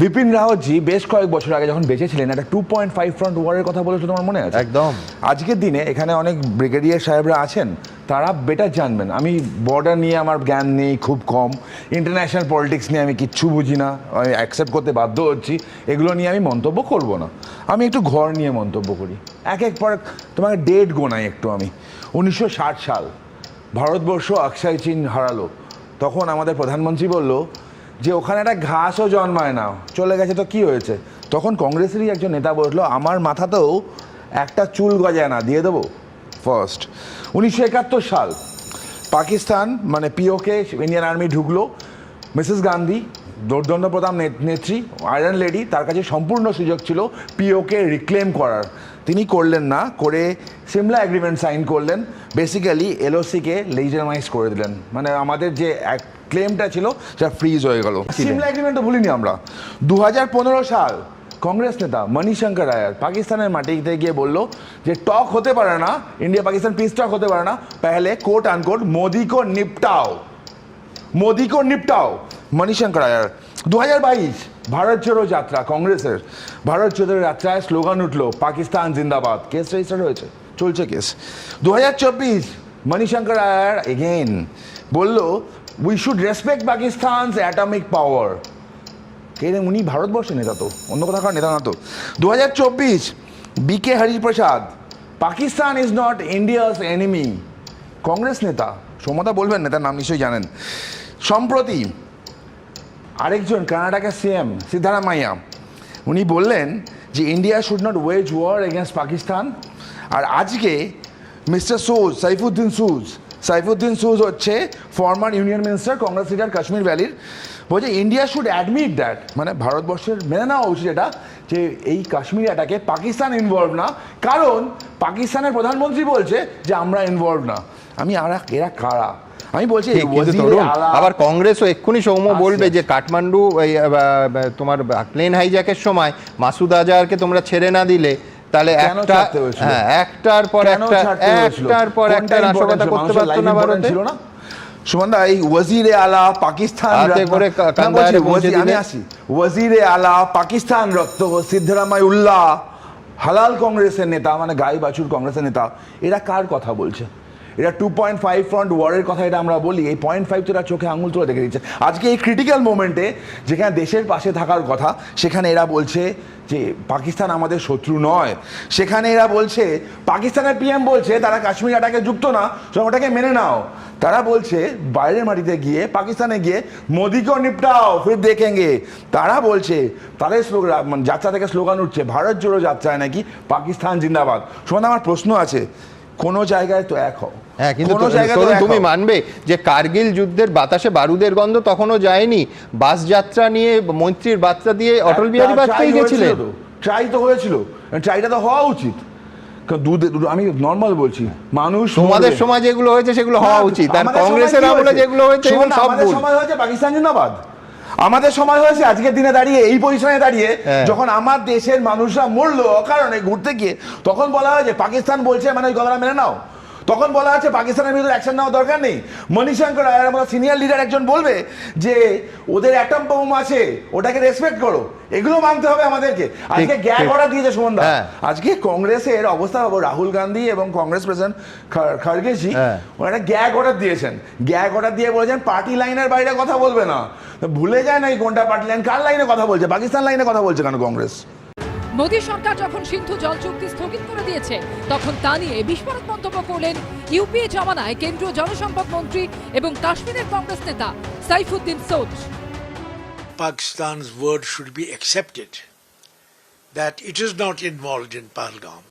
বিপিন রাওয়াতজি বেশ কয়েক বছর আগে যখন বেঁচে ছিলেন একটা টু পয়েন্ট ফাইভ ফ্রন্ট ওয়ারের কথা বলেছিল তোমার মনে আছে? একদম। আজকের দিনে এখানে অনেক ব্রিগেডিয়ার সাহেবরা আছেন তারা বেটার জানবেন। আমি বর্ডার নিয়ে আমার জ্ঞান নেই খুব কম ইন্টারন্যাশনাল পলিটিক্স নিয়ে আমি কিচ্ছু বুঝি না আমি অ্যাকসেপ্ট করতে বাধ্য হচ্ছি এগুলো নিয়ে আমি মন্তব্য করব না। আমি একটু ঘর নিয়ে মন্তব্য করি। এক এক পর তোমাকে ডেট গোনাই একটু আমি। উনিশশো ষাট সাল ভারতবর্ষ অক্ষয় চিন হারালো। তখন আমাদের প্রধানমন্ত্রী বলল যে ওখানে একটা ঘাসও জন্মায় না। চলে গেছে তো কি হয়েছে? তখন কংগ্রেসেরই একজন নেতা বলল, আমার মাথাতেও একটা চুল গজায় না, দিয়ে দেবো? ফার্স্ট উনিশশো একাত্তর সাল, পাকিস্তান মানে পিওকে, ইন্ডিয়ান আর্মি ঢুকলো। মিসেস গান্ধী, দোর্দণ্ড প্রধান নেত্রী, আয়রন লেডি, তার কাছে সম্পূর্ণ সুযোগ ছিল পিওকে রিক্লেম করার। তিনি করলেন না, করে সিমলা এগ্রিমেন্ট সাইন করলেন। বেসিক্যালি এলওসিকে লেজিটামাইজ করে দিলেন। মানে আমাদের যে ক্লেমটা ছিল সেটা ফ্রিজ হয়ে গেল। সিমলা এগ্রিমেন্ট তো ভুলিনি আমরা। দু হাজার পনেরো সাল কংগ্রেস নেতা মণিশঙ্কর রায়ার পাকিস্তানের মাটিতে গিয়ে বলল যে টক হতে পারে না ইন্ডিয়া পাকিস্তান পিস টক হতে পারে না পেহলে কোট আনকোট মোদি কো নিপটাও। মোদি কো নিপটাও। মণিশঙ্কর আয়ার দু হাজার বাইশ ভারত জোড়ো যাত্রা কংগ্রেসের। ভারত জোড়ো যাত্রায় স্লোগান উঠল পাকিস্তান জিন্দাবাদ। কেস রেজিস্টার হয়েছে চলছে কেস। দু হাজার চব্বিশ মণিশঙ্কর আয়ার এগেন বলল we should respect Pakistan's atomic power কে উনি ভারতবর্ষের নেতা তো? অন্য কোথাকার নেতা না তো? দু হাজার চব্বিশ B K Hariprasad, Pakistan is not India's enemy Congress নেতা, সমতা বলবেন, নেতার নাম নিশ্চয়ই জানেন। সম্প্রতি, আরেকজন কর্ণাটকের সিএম সিদ্ধারামাইয়া, উনি বললেন যে India should not wage war against Pakistan আর আজকে, মিস্টার সুজ, সাইফুদ্দিন সুজ সাইফুদ্দিন সুজ হচ্ছে former union minister Congress leader Kashmir ভ্যালির বলছে ইন্ডিয়া শুড অ্যাডমিট দ্যাট মানে ভারতবর্ষের মেনে নেওয়া উচিত এটা যে এই কাশ্মীর অ্যাটাকে পাকিস্তান ইনভলভ না। কারণ পাকিস্তানের প্রধানমন্ত্রী বলছে যে আমরা ইনভলভ না। আমি আর এরা কারা? আমি বলছি আবার কংগ্রেসও এক্ষুনি সৌম্য বলবে যে কাঠমান্ডু তোমার প্লেন হাইজ্যাকের সময় মাসুদ আজহারকে তোমরা ছেড়ে না দিলে তাহলে একটা হ্যাঁ একটার পর একটা একটার পর একটা নাশকতা করতে পারতো না ভারতে? ছিল না? সুমনদা এই ওয়াজিরে আলা পাকিস্তান আমি আসি। ওয়াজিরে আলা পাকিস্তান রক্ত সিদ্ধরামাইউল্লাহ হালাল কংগ্রেসের নেতা মানে গাই বাছুর কংগ্রেসের নেতা এরা কার কথা বলছে? এরা টু পয়েন্ট ফাইভ ফ্রন্ট ওয়ারের কথা এটা আমরা বলি। এই পয়েন্ট ফাইভ তো এরা চোখে আঙুল তুলে দেখে দিচ্ছে। আজকে এই ক্রিটিক্যাল মোমেন্টে যেখানে দেশের পাশে থাকার কথা, সেখানে এরা বলছে যে, পাকিস্তান আমাদের শত্রু নয়। সেখানে এরা বলছে, পাকিস্তানের পিএম বলছে, তারা কাশ্মীর আটাকে যুক্ত না, সুতরাং ওটাকে মেনে নাও। তারা বলছে, বাইরের মাটিতে গিয়ে, পাকিস্তানে গিয়ে মোদিকেও নিপটাও ফির দেখেঙ্গে তারা বলছে, তাদের স্লোগান মানে যাত্রা থেকে স্লোগান উঠছে, ভারত জোড়ো যাত্রায় নাকি পাকিস্তান জিন্দাবাদ? শোনো আমার প্রশ্ন আছে, কোনো জায়গায় তো এক হও। হ্যাঁ কিন্তু তুমি। মানবে যে কার্গিল যুদ্ধের বাতাসে বারুদের গন্ধ তখনও যায়নি। বাস যাত্রা নিয়ে মৈত্রীর বার্তা দিয়ে অটল বিহারী বাজপেয়ী গেছিলেন ট্রাই তো হয়েছিল। ট্রাইটা তো হওয়া উচিত। দুধে- আমি নর্মাল বলছি মানুষ তোমাদের। সময় যেগুলো হয়েছে সেগুলো হওয়া উচিত। আর হ্যাঁ, আমাদের কংগ্রেসের আমলে যেগুলো হয়েছে সেগুলো সব ভুল। সময় হয়েছে পাকিস্তান জিন্দাবাদ। আমাদের সময় হয়েছে আজকের দিনে দাঁড়িয়ে এই পজিশনে দাঁড়িয়ে হ্যাঁ। যখন আমার দেশের মানুষরা মরলো অকারণে ঘুরতে গিয়ে তখন বলা হয় যে পাকিস্তান বলছে মানে ওই কথাটা মেনে নাও। তখন বলা হচ্ছে পাকিস্তানের বিরুদ্ধে অ্যাকশন নেওয়া দরকার নেই। মণিশঙ্কর রায়ের মতো সিনিয়র লিডার একজন বলবে যে ওদের অ্যাটম বোম আছে ওটাকে রেসপেক্ট করো। এগুলো মানতে হবে আমাদেরকে। আজকে গ্যাগ অর্ডার দিয়েছে সুমনদা হ্যাঁ। আজকে কংগ্রেসের অবস্থা ভাবো রাহুল গান্ধী এবং কংগ্রেস প্রেসিডেন্ট খারগেজি হ্যাঁ। ওনারা গ্যাগ অর্ডার দিয়েছেন। গ্যাগ অর্ডার দিয়ে বলেছেন পার্টি লাইনের বাইরে কথা বলবে না। ভুলে যায় না কোনটা পার্টি লাইন কার লাইনে কথা বলছে? পাকিস্তান লাইনে কথা বলছে কেন কংগ্রেস? মোদী সরকার যখন সিন্ধু জল চুক্তি স্থগিত করে দিয়েছে, তখন তা নিয়ে বিস্ফোরক মন্তব্য করলেন ইউপিএ জমানায় কেন্দ্রীয় জনসম্পদ মন্ত্রী এবং কাশ্মীরের কংগ্রেস নেতা Saifuddin সোজ Pakistan's word should be accepted that it is not involved in Pahalgam.